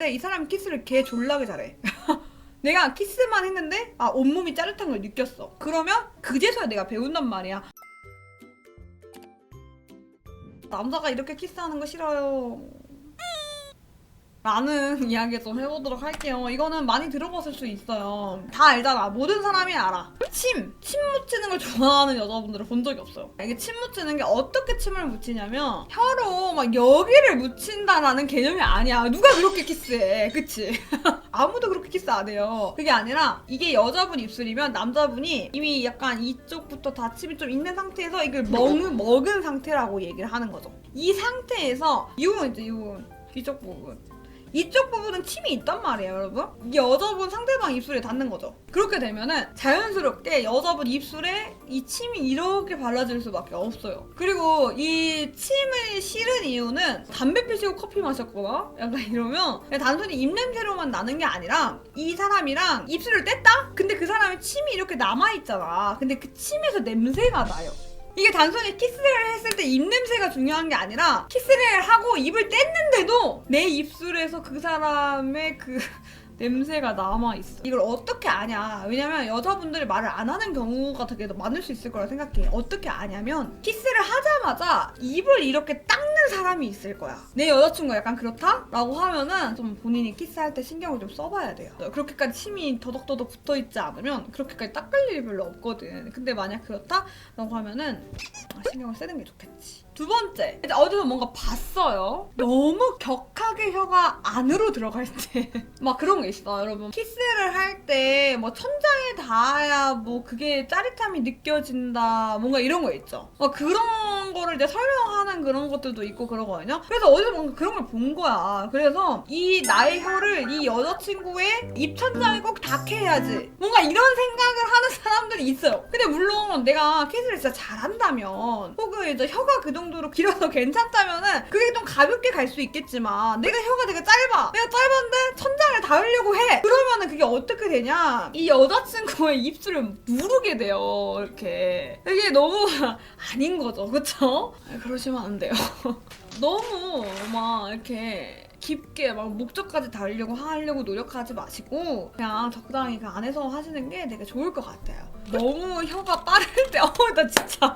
근데 이 사람이 키스를 개 졸라게 잘해. 내가 키스만 했는데 아 온몸이 짜릿한 걸 느꼈어. 그러면 그제서야 내가 배운단 말이야. 남자가 이렇게 키스하는 거 싫어요. 라는 이야기 좀 해보도록 할게요. 이거는 많이 들어봤을 수 있어요. 다 알잖아. 모든 사람이 알아. 침! 침 묻히는 걸 좋아하는 여자분들을 본 적이 없어요. 이게 침 묻히는 게 어떻게 침을 묻히냐면 혀로 막 여기를 묻힌다라는 개념이 아니야. 누가 그렇게 키스해. 그치? 아무도 그렇게 키스 안 해요. 그게 아니라 이게 여자분 입술이면 남자분이 이미 약간 이쪽부터 다 침이 좀 있는 상태에서 이걸 먹은, 먹은 상태라고 얘기를 하는 거죠. 이 상태에서 이 부분 있죠, 이 부분. 이쪽 부분. 이쪽 부분은 침이 있단 말이에요, 여러분. 이게 여자분 상대방 입술에 닿는 거죠. 그렇게 되면은 자연스럽게 여자분 입술에 이 침이 이렇게 발라질 수밖에 없어요. 그리고 이 침을 싫은 이유는 담배 피시고 커피 마셨거나 약간 이러면 단순히 입냄새로만 나는 게 아니라 이 사람이랑 입술을 뗐다? 근데 그 사람의 침이 이렇게 남아있잖아. 근데 그 침에서 냄새가 나요. 이게 단순히 키스를 했을 때 입냄새가 중요한 게 아니라 키스를 하고 입을 뗐는데도 내 입술에서 그 사람의 그 냄새가 남아있어. 이걸 어떻게 아냐. 왜냐면 여자분들이 말을 안 하는 경우가 되게 많을 수 있을 거라 생각해. 어떻게 아냐면 키스를 하자마자 입을 이렇게 닦는 사람이 있을 거야. 내 여자친구가 약간 그렇다? 라고 하면은 좀 본인이 키스할 때 신경을 좀 써봐야 돼요. 그렇게까지 침이 더덕더덕 붙어있지 않으면 그렇게까지 닦을 일이 별로 없거든. 근데 만약 그렇다? 라고 하면은 아, 신경을 쓰는 게 좋겠지. 두 번째, 이제 어디서 뭔가 봤어요. 너무 격하게 혀가 안으로 들어갈 때. 막 그런 게 있어, 여러분. 키스를 할 때 뭐 천장에 닿아야 뭐 그게 짜릿함이 느껴진다. 뭔가 이런 거 있죠. 막 그런 거를 이제 설명하는 그런 것들도 있고 그러거든요. 그래서 어디서 뭔가 그런 걸 본 거야. 그래서 이 나의 혀를 이 여자친구의 입천장에 꼭 닿게 해야지. 뭔가 이런 생각을 하는 사람들이 있어요. 근데 물론 내가 키스를 진짜 잘한다면 혹은 이제 혀가 그 정도로 길어서 괜찮다면은 그게 좀 가볍게 갈 수 있겠지만 내가 혀가 되게 짧아. 내가 짧은데 천장을 닿으려고 해. 그러면은 그게 어떻게 되냐? 이 여자친구의 입술을 누르게 돼요. 이렇게. 이게 너무 아닌 거죠. 그쵸? 아, 그러시면 안 돼요. 너무 막 이렇게 깊게 막 목적까지 닿으려고 하려고 노력하지 마시고 그냥 적당히 그 안에서 하시는 게 되게 좋을 것 같아요. 너무 혀가 빠를 때, 어, 나 진짜,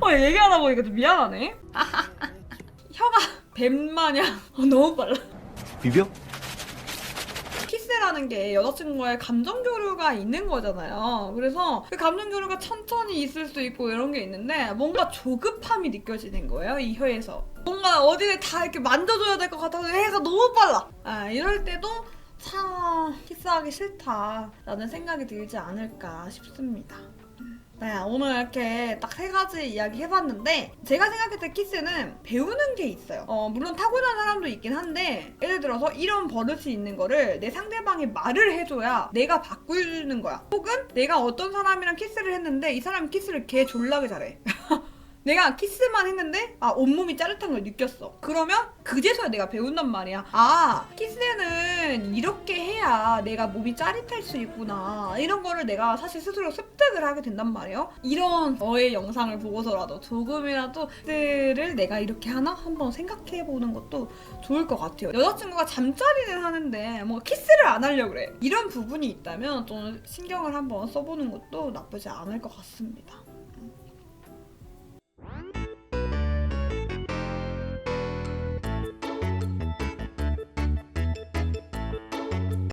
어, 얘기하다 보니까 좀 미안하네. 혀가 뱀 마냥 어, 너무 빨라. 비벼? 키스라는 게 여자친구와의 감정 교류가 있는 거잖아요. 그래서 그 감정 교류가 천천히 있을 수 있고 이런 게 있는데 뭔가 조급함이 느껴지는 거예요. 이 혀에서. 뭔가 어디를 다 이렇게 만져줘야 될 것 같아서 혀가 너무 빨라. 아, 이럴 때도 참 키스하기 싫다라는 생각이 들지 않을까 싶습니다. 네, 오늘 이렇게 딱 세 가지 이야기 해봤는데 제가 생각했을 때 키스는 배우는 게 있어요. 어, 물론 타고난 사람도 있긴 한데 예를 들어서 이런 버릇이 있는 거를 내 상대방이 말을 해줘야 내가 바꾸는 거야. 혹은 내가 어떤 사람이랑 키스를 했는데 이 사람이 키스를 개 졸라게 잘해. 내가 키스만 했는데 아 온몸이 짜릿한 걸 느꼈어. 그러면 그제서야 내가 배운단 말이야. 아 키스는 이렇게 해야 내가 몸이 짜릿할 수 있구나. 이런 거를 내가 사실 스스로 습득을 하게 된단 말이에요. 이런 저의 영상을 보고서라도 조금이라도 키스를 내가 이렇게 하나 한번 생각해 보는 것도 좋을 것 같아요. 여자친구가 잠자리를 하는데 뭐 키스를 안 하려고 그래. 이런 부분이 있다면 좀 신경을 한번 써보는 것도 나쁘지 않을 것 같습니다.